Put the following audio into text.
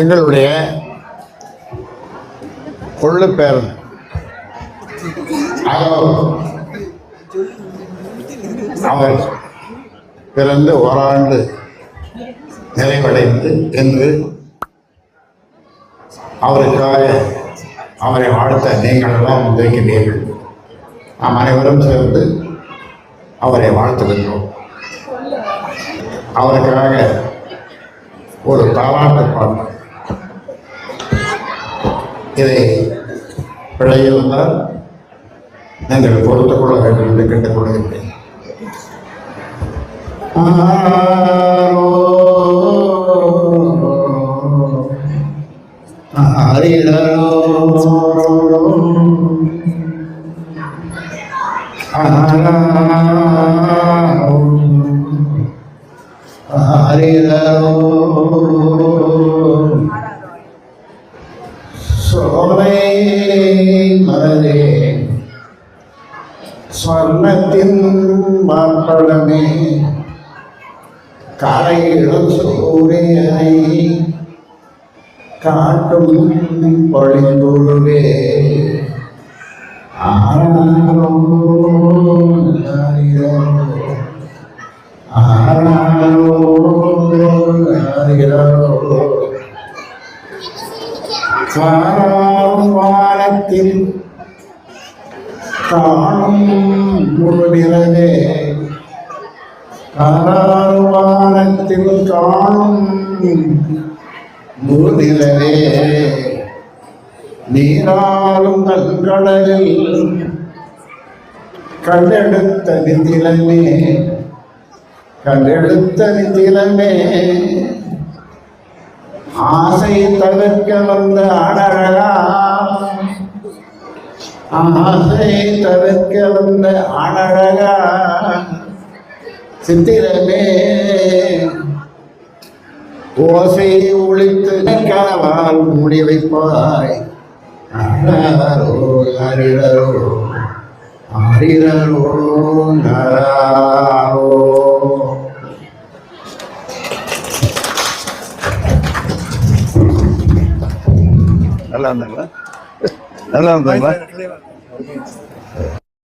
எங்களுடைய கொள்ளு பேரன். அவர் பிறந்து ஓராண்டு நிறைவடைந்து என்று அவருக்காக அவரை வாழ்த்த நீங்கள் எல்லாம் வந்திருக்கிறீர்கள் நாம் அனைவரும் சேர்ந்து அவரை வாழ்த்துகின்றோம் அவருக்காக ஒரு தாலாட்டு பாடல். இதை பிழையிருந்தால் நீங்கள் பொறுத்துக்கொள்ள வேண்டும் என்று கேட்டுக்கொள்கின்றேன் ஹரிதரோ ஸ்வர்ணத்தின் மாப்பழமே காலையிலும் சூரியனை காட்டும் பொழிந்துருவே ஆராரோ ஆரிரோ, ஆராரோ வானத்தில் காணும் முழுநிலவே காணும் வானத்தில் காணும் நீராளும் கண்கடலில் கண்டெடுத்த நிதிலமே கண்டெடுத்த நிதிலமே ஆசை தவிர்க்க வந்த அழகா ஆசை தவிர்க்க வந்த அழகா சித்திரமே. ஓசை ஒழித்து கனவால் மூடி வைப்பாய். அழகரோ அரிடரோ அரிடரோ நராரோ. நல்லா இருந்தாங்களா? Alhamdulillah.